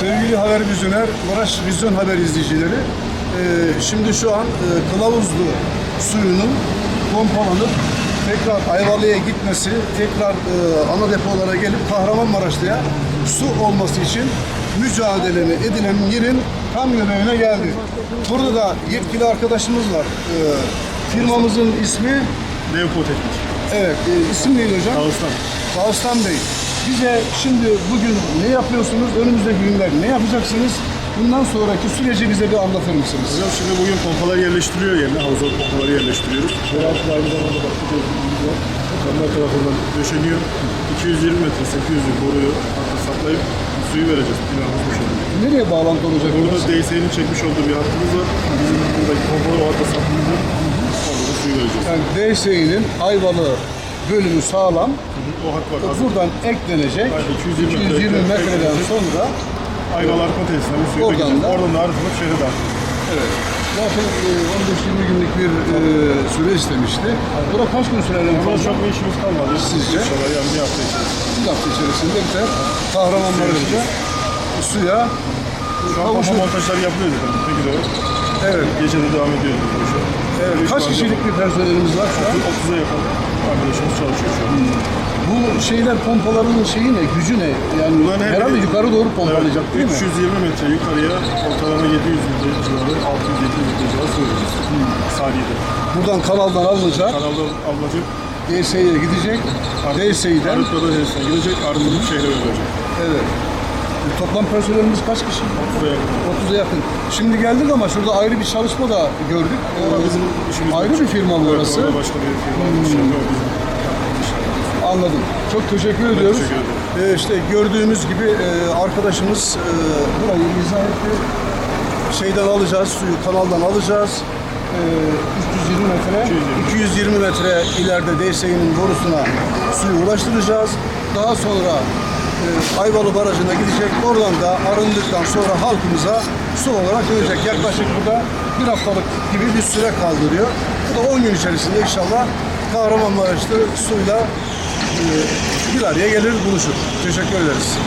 Sevgili haber vizyoner, Maraş Vizyon Haber izleyicileri, e, şimdi şu an e, Kılavuzlu suyunun pompalanıp tekrar Ayvalık'a gitmesi, tekrar e, ana depolara gelip Kahramanmaraş'ta su olması için mücadeleni edilen yerin tam göbeğine geldi. Burada da yetkili arkadaşımız var. E, firmamızın ismi, Nevko Teknik. Evet e, isim neydi hocam? Ağustan. Dağıstan Bey, bize şimdi bugün ne yapıyorsunuz, önümüzdeki günler ne yapacaksınız? Bundan sonraki süreci bize bir anlatır mısınız? Hocam şimdi bugün pompalar yerleştiriyor yerine. Havuza pompaları yerleştiriyoruz. Biraz aynı zamanda bak bu gözümüz var. Kamera tarafından döşeniyor. 220 metre 800 yıl boruyu hatta saplayıp suyu vereceğiz. Planımız bu şekilde. Nereye bağlantı olacak Burada? DS'nin çekmiş olduğu bir hattımız var. Bizim buradaki pompalı o hatta saplayacağız. Vereceğiz. Yani DSİ'nin Ayvalı bölümü sağlam. O hat var. Hazır. Buradan eklenecek. Aynen, 220 metre 220 metreden sonra Ayvalar Kotesi'nden bir suyu Oradan vereceğiz. da- Oradan da arıtılıp şehre dağıtılır. evet. Zaten e, 15-20 günlük bir e, süre istemişti. Bura kaç gün sürer fazla? çok bir işimiz kalmadı. Sizce? İnşallah yani bir hafta içerisinde. Bir hafta içerisinde biter. Kahramanmaraş'ta suya Şu an montajları yapılıyor zaten. Peki de Evet. Gece de devam ediyoruz bu işe. Evet. Kaç kişilik bir personelimiz var şu an? 30'a yakın arkadaşımız çalışıyor şu an. Bu şeyler pompaların şeyi ne, gücü ne? Yani Bunların her herhalde biri- yukarı doğru pompalayacak Evet, değil mi? 320 metre yukarıya ortalama 700 litre civarı, 600-700 litre civarı su vereceğiz. Saniyede. Buradan kanaldan alınacak, Kanalda ablacık DSİ'ye gidecek, DSİ'den Arıtmada hepsine gidecek, arıtılıp şehre verilecek. evet. E, Toplam personelimiz kaç kişi? 30'a yakın. 30'a yakın. Şimdi geldik ama şurada ayrı bir çalışma da gördük. Ama bizim işimiz ayrı bir firma Evet, orası? orada başka bir firma. Hmm. O bizim. Anladım. Çok teşekkür ediyoruz. teşekkür ederim. Ee, işte gördüğümüz gibi e, arkadaşımız e, burayı izah etti. Şeyden alacağız, suyu kanaldan alacağız. E, 320 metre, 220 metre ileride DSİ'nin borusuna suyu ulaştıracağız. Daha sonra e, Ayvalı Barajı'na gidecek. Oradan da arındıktan sonra halkımıza su olarak dönecek. Yaklaşık burada bir haftalık gibi bir süre kaldırıyor. Bu da 10 gün içerisinde inşallah Kahramanmaraş'ta suyla e, bir araya gelir buluşur. Teşekkür ederiz.